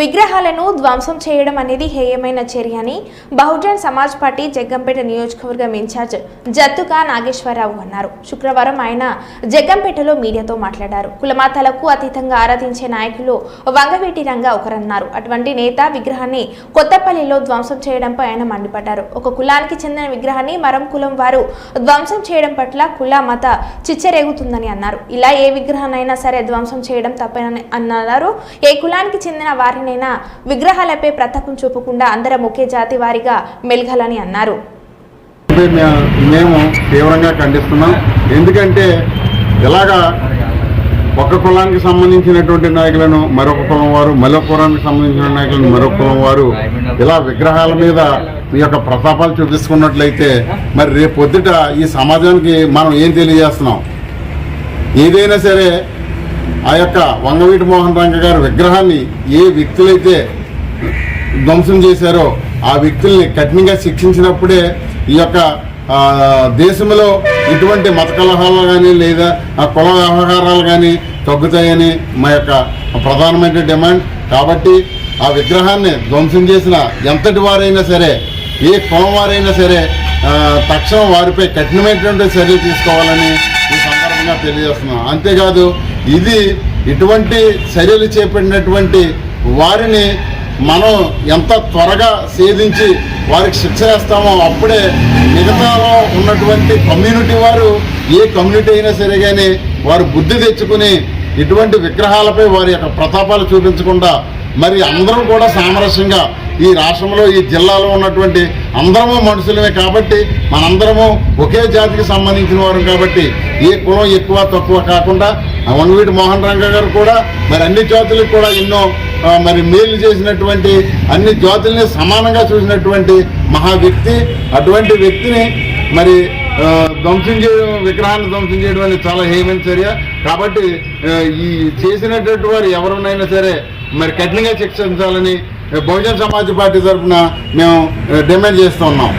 విగ్రహాలను ధ్వంసం చేయడం అనేది హేయమైన చర్య అని బహుజన్ సమాజ్ పార్టీ జగ్గంపేట నియోజకవర్గం ఇన్ఛార్జ్ జత్తుగా నాగేశ్వరరావు అన్నారు. శుక్రవారం ఆయన జగ్గంపేటలో మీడియాతో మాట్లాడారు. కులమాతలకు అతీతంగా ఆరాధించే నాయకులు వంగవీటి రంగా ఒకరన్నారు. అటువంటి నేత విగ్రహాన్ని కొత్తపల్లిలో ధ్వంసం చేయడంపై ఆయన మండిపడ్డారు. ఒక కులానికి చెందిన విగ్రహాన్ని మరం కులం వారు ధ్వంసం చేయడం పట్ల కుల మత చిచ్చరేగుతుందని అన్నారు. ఇలా ఏ విగ్రహాన్నైనా సరే ధ్వంసం చేయడం తప్పని అన్నారు. ఏ కులానికి చెందిన వారిని వారినైనా విగ్రహాలపై ప్రతాపం చూపకుండా అందరం ఒకే జాతి వారిగా మెలగాలని అన్నారు. మేము తీవ్రంగా ఖండిస్తున్నాం. ఎందుకంటే ఇలాగా ఒక కులానికి సంబంధించినటువంటి నాయకులను మరొక కులం వారు మరొక కులానికి సంబంధించిన నాయకులను మరొక కులం వారు ఇలా విగ్రహాల మీద ఈ యొక్క ప్రతాపాలు చూపించుకున్నట్లయితే మరి రేపు పొద్దుట ఈ సమాజానికి మనం ఏం తెలియజేస్తున్నాం? ఏదైనా సరే ఆ యొక్క వంగవీటి మోహన్ రంగ గారి విగ్రహాన్ని ఏ వ్యక్తులైతే ధ్వంసం చేశారో ఆ వ్యక్తుల్ని కఠినంగా శిక్షించినప్పుడే ఈ యొక్క దేశంలో ఇటువంటి మత కలహాలు కానీ లేదా ఆ కుల వ్యవహారాలు కానీ తగ్గుతాయని మా యొక్క ప్రధానమైన డిమాండ్. కాబట్టి ఆ విగ్రహాన్ని ధ్వంసం చేసిన ఎంతటి వారైనా సరే ఏ కులం వారైనా సరే తక్షణం వారిపై కఠినమైనటువంటి చర్యలు తీసుకోవాలని ఈ సందర్భంగా తెలియజేస్తున్నాం అంతేకాదు ఇది ఇటువంటి చర్యలు చేపట్టినటువంటి వారిని మనం ఎంత త్వరగా సేధించి వారికి శిక్ష వేస్తామో అప్పుడే మిగతాలో ఉన్నటువంటి కమ్యూనిటీ వారు ఏ కమ్యూనిటీ అయినా సరే కానీ వారు బుద్ధి తెచ్చుకుని ఇటువంటి విగ్రహాలపై వారి యొక్క ప్రతాపాలు చూపించకుండా మరి అందరం కూడా సామరస్యంగా ఈ రాష్ట్రంలో ఈ జిల్లాలో ఉన్నటువంటి అందరము మనుషులమే కాబట్టి మనందరము ఒకే జాతికి సంబంధించిన వారు కాబట్టి ఏ కులం ఎక్కువ తక్కువ కాకుండా వనవీటి మోహన్ రంగ గారు కూడా మరి అన్ని జాతులకు కూడా ఎన్నో మరి మేలు చేసినటువంటి అన్ని జాతుల్ని సమానంగా చూసినటువంటి మహా వ్యక్తి. అటువంటి వ్యక్తిని మరి ధ్వంసం చేయడం విగ్రహాన్ని ధ్వంసం చేయడం అనేది చాలా హేమైన చర్య. కాబట్టి ఈ చేసినటువంటి వారు ఎవరినైనా సరే మరి కఠినంగా శిక్షించాలని బహుజన సమాజ్ పార్టీ తరఫున మేము డిమాండ్ చేస్తూ ఉన్నాం.